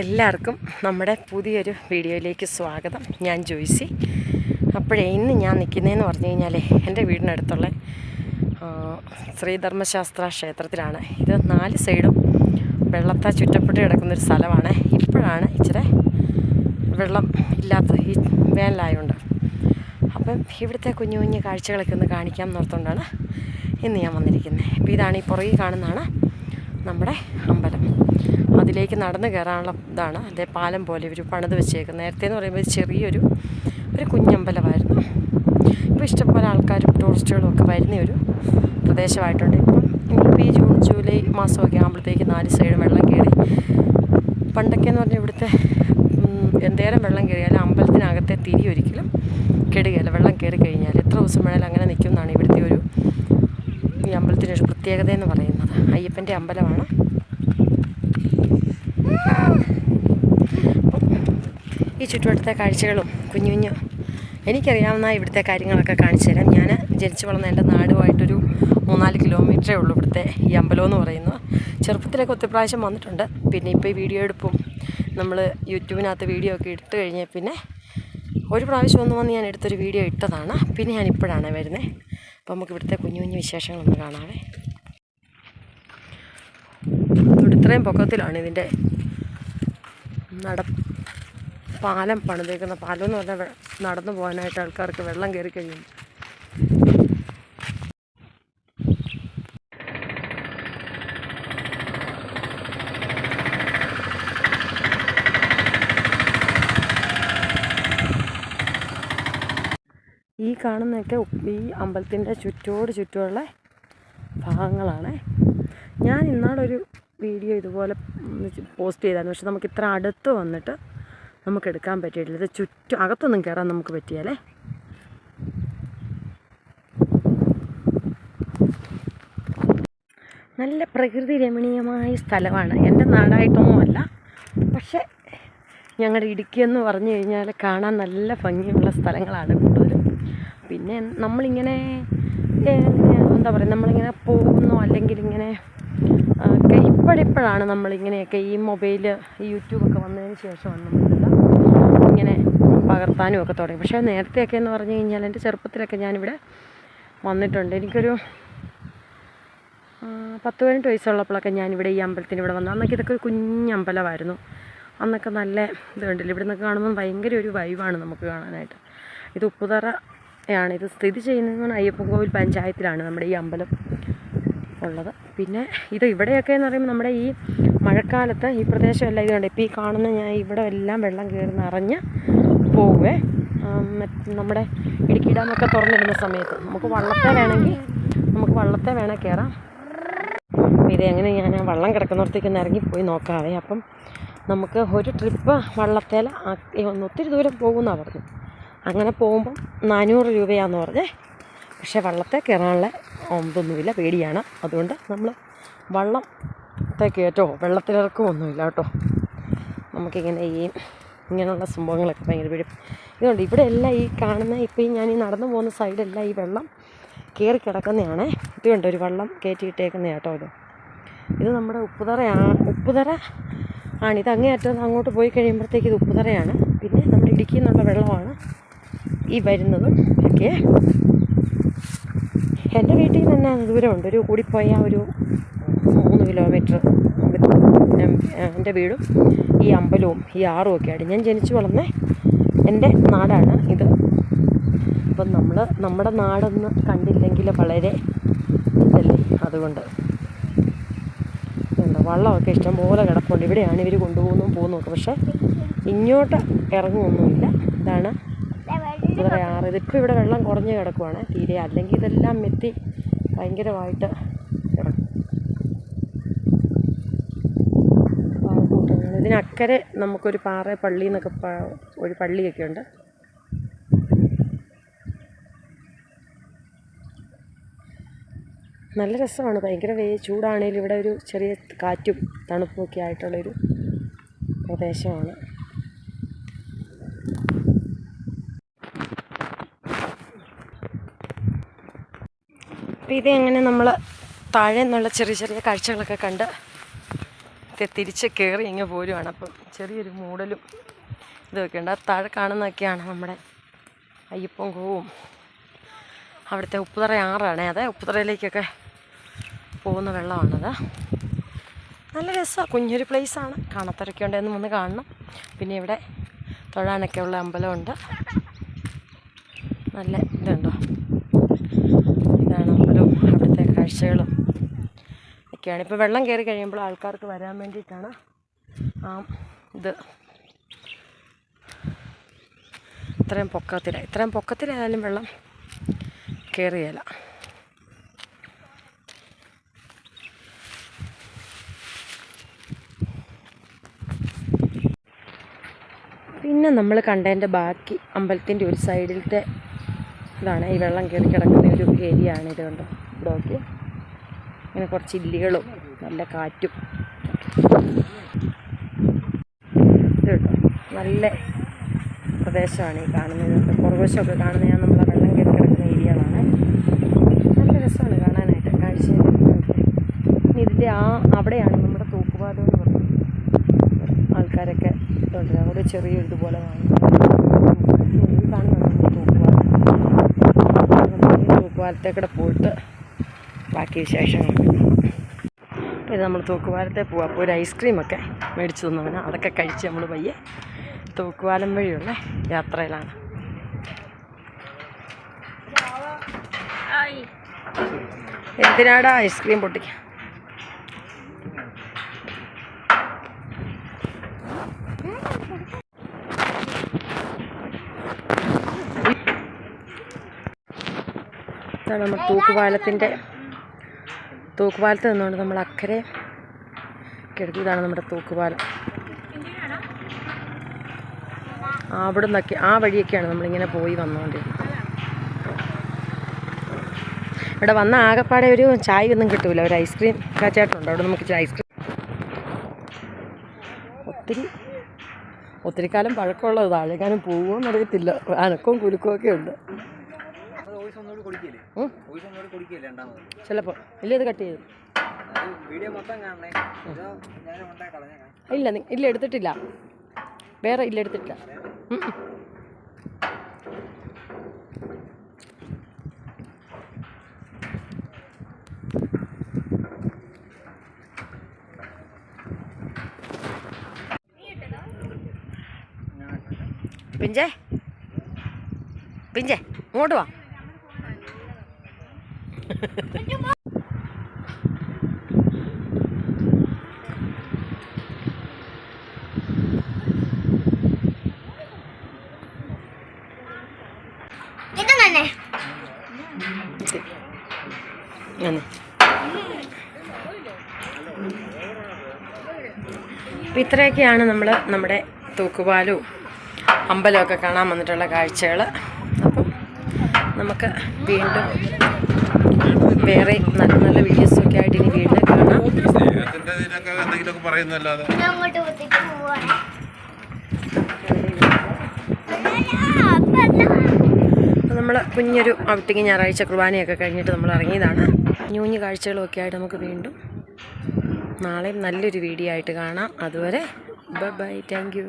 എല്ലാവർക്കും നമ്മുടെ പുതിയൊരു വീഡിയോയിലേക്ക് സ്വാഗതം. ഞാൻ ജോയ്സി. അപ്പോഴേ ഇന്ന് ഞാൻ നിൽക്കുന്നതെന്ന് പറഞ്ഞു കഴിഞ്ഞാൽ എന്റെ വീടിനടുത്തുള്ള ശ്രീധർമ്മശാസ്ത്ര ക്ഷേത്രത്തിലാണ്. ഇത് നാല് സൈഡും വെള്ളത്താൽ ചുറ്റപ്പെട്ട് കിടക്കുന്നൊരു സ്ഥലമാണ്. ഇപ്പോഴാണ് ഇച്ചിരി വെള്ളം ഇല്ലാത്ത ഈ വേനലായതുകൊണ്ട് അപ്പം ഇവിടുത്തെ കുഞ്ഞു കുഞ്ഞു കാഴ്ചകളൊക്കെ ഒന്ന് കാണിക്കാം എന്നോർത്തുകൊണ്ടാണ് ഇന്ന് ഞാൻ വന്നിരിക്കുന്നത്. അപ്പോൾ ഇതാണ് ഈ പുറകിൽ കാണുന്നതാണ് നമ്മുടെ അമ്പലം. അതിലേക്ക് നടന്നു കയറാനുള്ള ഇതാണ്. അതേ പാലം പോലെ ഇവർ പണിത് വെച്ചേക്കുന്നത്. നേരത്തെ എന്ന് പറയുമ്പോൾ ചെറിയൊരു ഒരു കുഞ്ഞമ്പലമായിരുന്നു. ഇപ്പോൾ ഇഷ്ടംപോലെ ആൾക്കാരും ടൂറിസ്റ്റുകളും ഒക്കെ വരുന്ന ഒരു പ്രദേശമായിട്ടുണ്ട്. ഇപ്പം ഇപ്പോൾ ഈ ജൂൺ ജൂലൈ മാസമൊക്കെ ആകുമ്പോഴത്തേക്ക് നാല് സൈഡും വെള്ളം കയറി. പണ്ടൊക്കെ എന്ന് പറഞ്ഞാൽ ഇവിടുത്തെ എന്തേരം വെള്ളം കയറിയാലും അമ്പലത്തിനകത്തെ തിരി ഒരിക്കലും കെടുകയില്ല. വെള്ളം കയറി കഴിഞ്ഞാൽ എത്ര ദിവസം വേണേലും അങ്ങനെ നിൽക്കും എന്നാണ് ഇവിടുത്തെ ഒരു ഈ അമ്പലത്തിനൊരു പ്രത്യേകത എന്ന് പറയുന്നത്. അയ്യപ്പന്റെ അമ്പലമാണ് ഈ ചുറ്റുവട്ടത്തെ കാഴ്ചകളും കുഞ്ഞു കുഞ്ഞു എനിക്കറിയാവുന്ന ഇവിടുത്തെ കാര്യങ്ങളൊക്കെ കാണിച്ചു തരാം. ഞാൻ ജനിച്ചു വളർന്ന എന്റെ നാടുമായിട്ടൊരു മൂന്നാൽ കിലോമീറ്ററേ ഉള്ളൂ ഇവിടുത്തെ ഈ അമ്പലം എന്ന് പറയുന്നു ചെറുപ്പത്തിലൊക്കെ ഒത്തിരി പ്രാവശ്യം വന്നിട്ടുണ്ട്. പിന്നെ ഇപ്പോൾ ഈ വീഡിയോ എടുപ്പും നമ്മൾ യൂട്യൂബിനകത്ത് വീഡിയോ ഒക്കെ ഇട്ട് കഴിഞ്ഞാൽ പിന്നെ ഒരു പ്രാവശ്യം ഒന്ന് വന്ന് ഞാൻ എടുത്തൊരു വീഡിയോ ഇട്ടതാണ്. പിന്നെ ഞാൻ ഇപ്പോഴാണ് വരുന്നത് അപ്പോൾ നമുക്ക് ഇവിടുത്തെ കുഞ്ഞു കുഞ്ഞു വിശേഷങ്ങളൊന്ന് കാണാവേ. ഇത്രയും പൊക്കത്തിലാണ് ഇതിന്റെ നട പാലം പണിതേക്കുന്ന പാലം എന്ന് പറഞ്ഞാൽ നടന്നു പോകാനായിട്ട് ആൾക്കാർക്ക് വെള്ളം കയറി കഴിയും. ഈ കാണുന്നൊക്കെ ഈ അമ്പലത്തിന്റെ ചുറ്റോട് ചുറ്റുമുള്ള ഭാഗങ്ങളാണ്. ഞാൻ ഇന്നാളൊരു വീഡിയോ ഇതുപോലെ പോസ്റ്റ് ചെയ്തായിരുന്നു. പക്ഷെ നമുക്ക് ഇത്ര അടുത്ത് വന്നിട്ട് നമുക്ക് എടുക്കാൻ പറ്റിയിട്ടില്ല. ഇത് ചുറ്റും അകത്തൊന്നും കയറാൻ നമുക്ക് പറ്റിയാലേ? നല്ല പ്രകൃതി രമണീയമായ സ്ഥലമാണ്. എന്റെ നാടായിട്ടൊന്നും അല്ല. പക്ഷേ ഞങ്ങളുടെ ഇടുക്കി എന്ന് പറഞ്ഞു കഴിഞ്ഞാൽ കാണാൻ നല്ല ഭംഗിയുള്ള സ്ഥലങ്ങളാണ് കൂടുതലും. പിന്നെ നമ്മളിങ്ങനെ എന്താ പറയുക നമ്മളിങ്ങനെ പോകുന്നു അല്ലെങ്കിൽ ഇങ്ങനെ ഇപ്പോഴിപ്പോഴാണ് നമ്മളിങ്ങനെയൊക്കെ ഈ മൊബൈൽ യൂട്യൂബൊക്കെ വന്നതിന് ശേഷമാണ് നമ്മളിതെല്ലാം ഇങ്ങനെ പകർത്താനും ഒക്കെ തുടങ്ങി. പക്ഷേ നേരത്തെയൊക്കെ എന്ന് പറഞ്ഞു കഴിഞ്ഞാൽ എന്റെ ചെറുപ്പത്തിലൊക്കെ ഞാനിവിടെ വന്നിട്ടുണ്ട്. എനിക്കൊരു പത്ത് പതിനെട്ട് വയസ്സുള്ളപ്പോഴൊക്കെ ഞാനിവിടെ ഈ അമ്പലത്തിന് ഇവിടെ വന്നു. അന്നൊക്കെ ഇതൊക്കെ ഒരു കുഞ്ഞമ്പലമായിരുന്നു അന്നൊക്കെ നല്ല ഇത് കണ്ടില്ല? ഇവിടെ നിന്നൊക്കെ കാണുമ്പോൾ ഭയങ്കര ഒരു വൈവാണ് നമുക്ക് കാണാനായിട്ട്. ഇത് ഉപ്പുതറയാണ്. ഇത് സ്ഥിതി ചെയ്യുന്നത് അയ്യപ്പൻകോവിൽ പഞ്ചായത്തിലാണ് നമ്മുടെ ഈ അമ്പലം. ഉള്ളത്. പിന്നെ ഇത് ഇവിടെയൊക്കെ എന്ന് പറയുമ്പോൾ നമ്മുടെ ഈ മഴക്കാലത്ത് ഈ പ്രദേശമെല്ലാം ഇതുണ്ട് ഇപ്പോൾ ഈ കാണുന്ന ഞാൻ ഇവിടെ എല്ലാം വെള്ളം കയറി നിറഞ്ഞ് പോവേ. നമ്മുടെ ഇടുക്കി ഡാമൊക്കെ തുറന്നിടുന്ന സമയത്ത്. നമുക്ക് വള്ളത്തെ വേണമെങ്കിൽ നമുക്ക് വള്ളത്തെ വേണേൽ കയറാം ഇത് എങ്ങനെ ഞാൻ ആ വള്ളം കിടക്കുന്നിടത്തേക്ക് ഒന്ന് ഇറങ്ങി പോയി നോക്കാവേ. അപ്പം നമുക്ക് ഒരു ട്രിപ്പ് വള്ളത്തേൽ ഒത്തിരി ദൂരം പോകുമെന്നാണ് പറഞ്ഞു അങ്ങനെ പോകുമ്പം നാനൂറ് രൂപയാണെന്ന് പറഞ്ഞേ. പക്ഷേ വള്ളത്തെ കയറാനുള്ള ഇതൊന്നുമില്ല പേടിയാണ്. അതുകൊണ്ട് നമ്മൾ വള്ളത്തെ കയറ്റോ വെള്ളത്തിലിറക്കോ ഒന്നുമില്ല കേട്ടോ. നമുക്കിങ്ങനെ ഈ ഇങ്ങനെയുള്ള സംഭവങ്ങളൊക്കെ ഭയങ്കര പേടി. ഇതുകൊണ്ട് ഇവിടെ എല്ലാം ഈ കാണുന്ന ഇപ്പോൾ ഞാൻ ഈ നടന്നു പോകുന്ന സൈഡെല്ലാം ഈ വെള്ളം കയറി കിടക്കുന്നതാണ്. ഇതുകൊണ്ട് ഒരു വെള്ളം കയറ്റിയിട്ടേക്കുന്ന കേട്ടോ ഇത്. ഇത് നമ്മുടെ ഉപ്പുതറയാണ് ഉപ്പുതറ ആണ്. ഇത് അങ്ങേയറ്റം അങ്ങോട്ട് പോയി കഴിയുമ്പോഴത്തേക്ക് ഇത് ഉപ്പുതറയാണ്. പിന്നെ നമ്മുടെ ഇടുക്കിയിൽ നിന്നുള്ള വെള്ളമാണ് ഈ വരുന്നതും ഒക്കെ. എന്റെ വീട്ടിൽ നിന്ന് ദൂരമുണ്ട്. ഒരു കൂടിപ്പോയാൽ ഒരു മൂന്ന് കിലോമീറ്റർ എന്റെ വീടും ഈ അമ്പലവും ഈ ആറും ഒക്കെ ആയിട്ട് ഞാൻ ജനിച്ചു വളർന്ന എന്റെ നാടാണ് ഇത്. അപ്പം നമ്മൾ നമ്മുടെ നാടൊന്ന് കണ്ടില്ലെങ്കിൽ വളരെ ഇതല്ലേ? അതുകൊണ്ട് എന്താ വള്ളമൊക്കെ ഇഷ്ടംപോലെ കിടപ്പുണ്ട്. ഇവിടെയാണ് ഇവർ കൊണ്ടുപോകുന്നു പോകുന്നു പക്ഷേ ഇങ്ങോട്ട് ഇറങ്ങുമൊന്നുമില്ല. ഇതാണ് എന്താ ആറ് ഇതിപ്പോൾ ഇവിടെ വെള്ളം കുറഞ്ഞ് കിടക്കുവാണ്. തീരെ അല്ലെങ്കിൽ ഇതെല്ലാം മെത്തി ഭയങ്കരമായിട്ട് കിടക്കും. ഇതിനക്കരെ നമുക്കൊരു പാറ പള്ളി എന്നൊക്കെ ഒരു പള്ളിയൊക്കെ ഉണ്ട്. നല്ല രസമാണ്. ഭയങ്കര വേ ചൂടാണേലും ഇവിടെ ഒരു ചെറിയ കാറ്റും തണുപ്പും ഒക്കെ ആയിട്ടുള്ളൊരു പ്രദേശമാണ്. അപ്പോൾ ഇത് എങ്ങനെ നമ്മൾ താഴെ നിന്നുള്ള ചെറിയ ചെറിയ കാഴ്ചകളൊക്കെ കണ്ട് തിരിച്ച് കയറി ഇങ്ങ് പോരുവാണ്. അപ്പം ചെറിയൊരു മൂടലും ഇതൊക്കെ ഉണ്ട്. ആ താഴെ കാണുന്നതൊക്കെയാണ് നമ്മുടെ അയ്യപ്പം കോവും. അവിടുത്തെ ഉപ്പുതറ ആറാണേ. അതെ ഉപ്പുതറയിലേക്കൊക്കെ പോകുന്ന വെള്ളമാണത്. നല്ല രസമാണ് കുഞ്ഞൊരു പ്ലേസാണ് കാണാത്തവരൊക്കെ ഉണ്ടെന്ന് വന്ന് കാണണം. പിന്നെ ഇവിടെ തൊഴാനൊക്കെ ഉള്ള അമ്പലമുണ്ട്. നല്ല ഇതുണ്ടോ? കാഴ്ചകളും ഒക്കെയാണ്. ഇപ്പോൾ വെള്ളം കയറി കഴിയുമ്പോൾ ആൾക്കാർക്ക് വരാൻ വേണ്ടിയിട്ടാണ് ആ ഇത്. ഇത്രയും പൊക്കത്തിൽ ഇത്രയും പൊക്കത്തിലായാലും വെള്ളം കയറിയല്ല പിന്നെ നമ്മൾ കണ്ടതിന്റെ ബാക്കി അമ്പലത്തിന്റെ ഒരു സൈഡിലത്തെ ഇതാണ് ഈ വെള്ളം കയറി കിടക്കുന്ന ഒരു ഏരിയ ആണ് ഇതുകൊണ്ട് കണ്ടോ? ഇവിടെ നോക്കി ഇങ്ങനെ കുറച്ച് ഇല്ലികളും നല്ല കാറ്റും. നല്ല പ്രദേശമാണ് ഈ കാണുന്നത്. പുറകുവശമൊക്കെ കാണുന്ന ഞാൻ നമ്മളെ വെള്ളം കയറി കിടക്കുന്ന ഏരിയകളാണ്. നല്ല രസമാണ് കാണാനായിട്ട്. കാഴ്ച ഇതിന്റെ ആ അവിടെയാണ് നമ്മുടെ തൂക്കുപാലം എന്ന് പറയുന്നത് ആൾക്കാരൊക്കെ ഇതുണ്ട്. അവിടെ ചെറിയൊരു ഇതുപോലെ കാണുന്നത് തൂക്കുപാലം തൂക്കുപാലത്തേക്കൂടെ പോയിട്ട് ബാക്കി വിശേഷങ്ങൾ. ഇത് നമ്മൾ തൂക്കുപാലത്തെ പോവാം. അപ്പോൾ ഒരു ഐസ്ക്രീമൊക്കെ മേടിച്ചു തന്നവന്. അതൊക്കെ കഴിച്ച് നമ്മൾ പയ്യെ തൂക്കുപാലം വഴിയുള്ള യാത്രയിലാണ്. എന്തിനാടാ ഐസ്ക്രീം പൊട്ടിക്കുക ഇതാണ് നമ്മൾ തൂക്കുപാലത്തിന്റെ തൂക്കുപാലത്ത് നിന്നുകൊണ്ട് നമ്മൾ അക്കരെ കിടക്കിയതാണ് ഇതാണ് നമ്മുടെ തൂക്കുപാലം. അവിടെ നിന്നൊക്കെ ആ വഴിയൊക്കെയാണ് നമ്മളിങ്ങനെ പോയി വന്നുകൊണ്ടിരുന്നത് ഇവിടെ വന്ന ആകെപ്പാടെ ഒരു ചായ ഒന്നും കിട്ടൂല. ഒരു ഐസ്ക്രീം കാച്ചാട്ടുണ്ട് അവിടെ നമുക്ക് ഐസ്ക്രീം ഒത്തിരി ഒത്തിരി കാലം പഴക്കമുള്ളത്. താഴേക്കാനും പോവുമെന്നറിയത്തില്ല അനക്കവും കുലുക്കവും ഒക്കെ ഉണ്ട്. ചിലപ്പോൾ ഇല്ല ഇത് കട്ട് കളഞ്ഞേക്കാം. ഇല്ല ഇല്ല എടുത്തിട്ടില്ല. വേറെ ഇല്ല എടുത്തിട്ടില്ല. പിഞ്ചേ. പിഞ്ചേ ഇങ്ങോട്ട് വാ. അപ്പം ഇത്രയൊക്കെയാണ് നമ്മൾ നമ്മുടെ തൂക്കുപാലും അമ്പലമൊക്കെ കാണാൻ വന്നിട്ടുള്ള കാഴ്ചകൾ അപ്പം നമുക്ക് വീണ്ടും വേറെ നല്ല നല്ല വീഡിയോസൊക്കെ ആയിട്ട് ഇനി വീണ്ടും കാണാം. നമ്മൾ കുഞ്ഞൊരു ഔട്ടിങ് ഞായറാഴ്ച കുർബാനയൊക്കെ കഴിഞ്ഞിട്ട് നമ്മൾ ഇറങ്ങിയതാണ്. ന്യൂഞ്ഞു കാഴ്ചകളൊക്കെ ആയിട്ട് നമുക്ക് വീണ്ടും നാളെയും നല്ലൊരു വീഡിയോ ആയിട്ട് കാണാം. അതുവരെ ബൈ ബൈ താങ്ക് യു